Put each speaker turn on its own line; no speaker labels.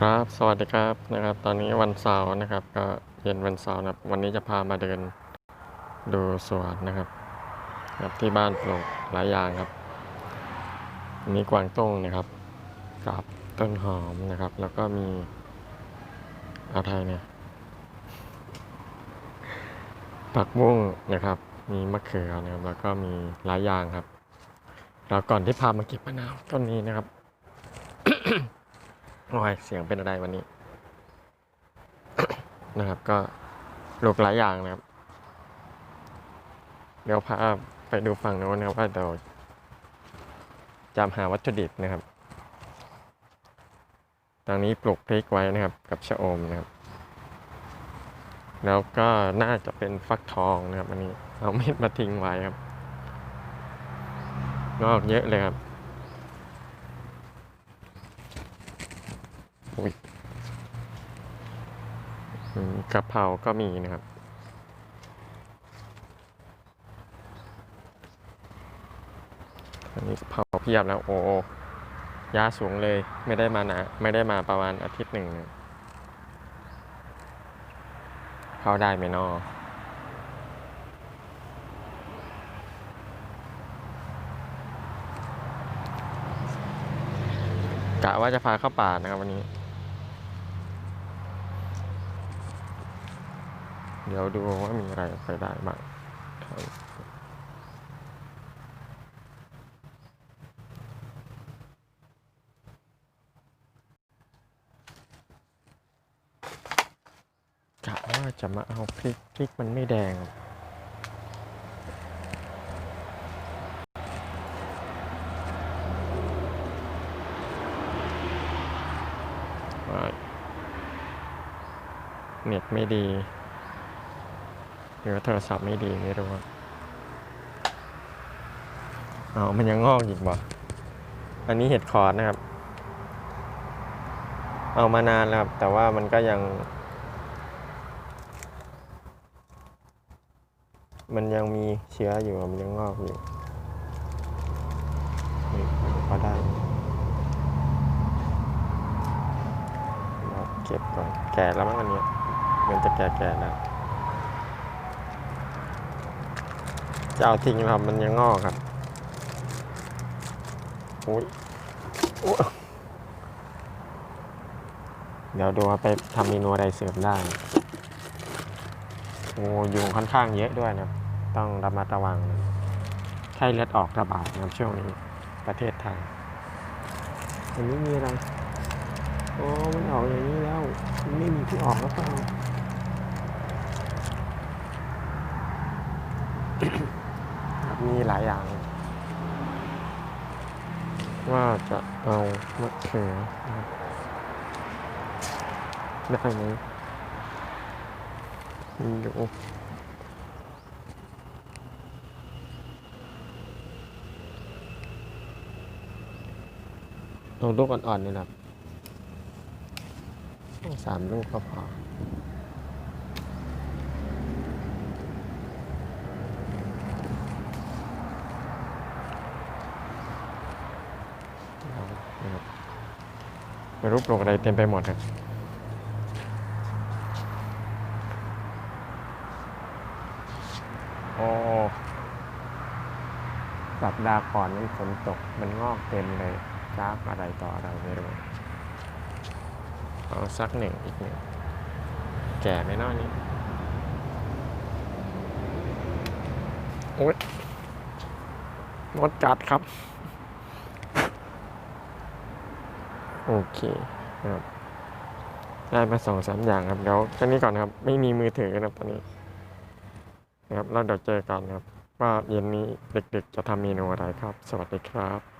ครับ สวัสดีครับนะครับ ตอนนี้วันเสาร์นะครับ ก็เย็นวันเสาร์นะครับ วันนี้จะพามาเดินดูสวนนะครับครับที่บ้านปลูกหลายอย่างครับ มีกวางตุ้งนะครับกับต้นหอมนะครับ แล้วก็มีอะไรเนี่ยผักบุ้งนะครับ มีมะเขือนะครับ แล้วก็มีหลายอย่างครับ แล้วก่อนที่พามาเก็บมะนาวต้นนี้นะครับ โอ้ยเสียงเป็นอะไรวันนี้ นะครับ ก็ปลูกหลายอย่างนะครับ เดี๋ยวพาไปดูฝั่งโน้นนะครับว่าเดี๋ยวจำหาวัตถุดิบนะครับ ตอนนี้ปลูกพริกไว้นะครับ กับชะอมนะครับ แล้วก็น่าจะเป็นฟักทองนะครับ อันนี้ เอาเม็ดมาทิ้งไว้ครับ งอกเยอะเลยครับ อุ้ยกะเพราก็มีนะครับ อันนี้กะเพราเพียบแล้วโอ้ยาสูงเลยไม่ได้มานะไม่ได้มาประมาณอาทิตย์หนึ่งเนี่ยเข้าได้ไหมนอกะว่าจะพาเข้าป่านะครับวันนี้ เดี๋ยวดูว่ามีอะไรไปได้บ้างครับกะว่าจะมาเอาพริกพริกมันไม่แดงเน็ตไม่ดี หรือว่าโทรศัพท์ไม่ดีไม่รู้เอามันยังงอกอีกบ่อันนี้เห็ดคอร์ดนะครับ เอามานานแล้วครับ แต่ว่ามันก็ยัง มันยังมีเชื้ออยู่ มันยังงอกอยู่นี่พอได้เก็บก่อน แก่แล้วมั้งอันนี้มันจะแก่ๆแล้ว จะเอาทิ้งครับมันยังงอกครับอุ้ยเดี๋ยวดูว่าไปทำเมนูอะไรเสริมได้โอ้ยุงค่อนข้างเยอะด้วยนะต้องระมัดระวังนะไข้เลือดออกระบาดนะช่วงนี้ประเทศไทยอันนี้มีอะไร โอ้มันออกอย่างนี้แล้ว มันไม่มีที่ออกแล้วเปล่า ครับมีห ลายอย่าง ว่าจะเอามะเขือได้ไหมดูเอาลูกอ่อนๆนี่นะสามลูกก็พอ นะครับ ไม่รู้ปลูกอะไรเต็มไปหมดครับโอ้สัปดาห์ก่อนมันฝนตกมันงอกเต็มเลยจาอะไรต่ออะไรไม่รู้เอาสักหนึ่งอีกหนึ่ง แก่ไมเน้อนี้โอ๊ยมดกัดครับ โอเคครับได้มาสองสามอย่างครับเดี๋ยวแค่นี้ก่อนครับ ไม่มีมือถือนะครับตอนนี้นะครับแล้วเดี๋ยวเจอกันครับ ว่าเย็นนี้เด็กๆจะทำเมนูอะไรครับ สวัสดีครับ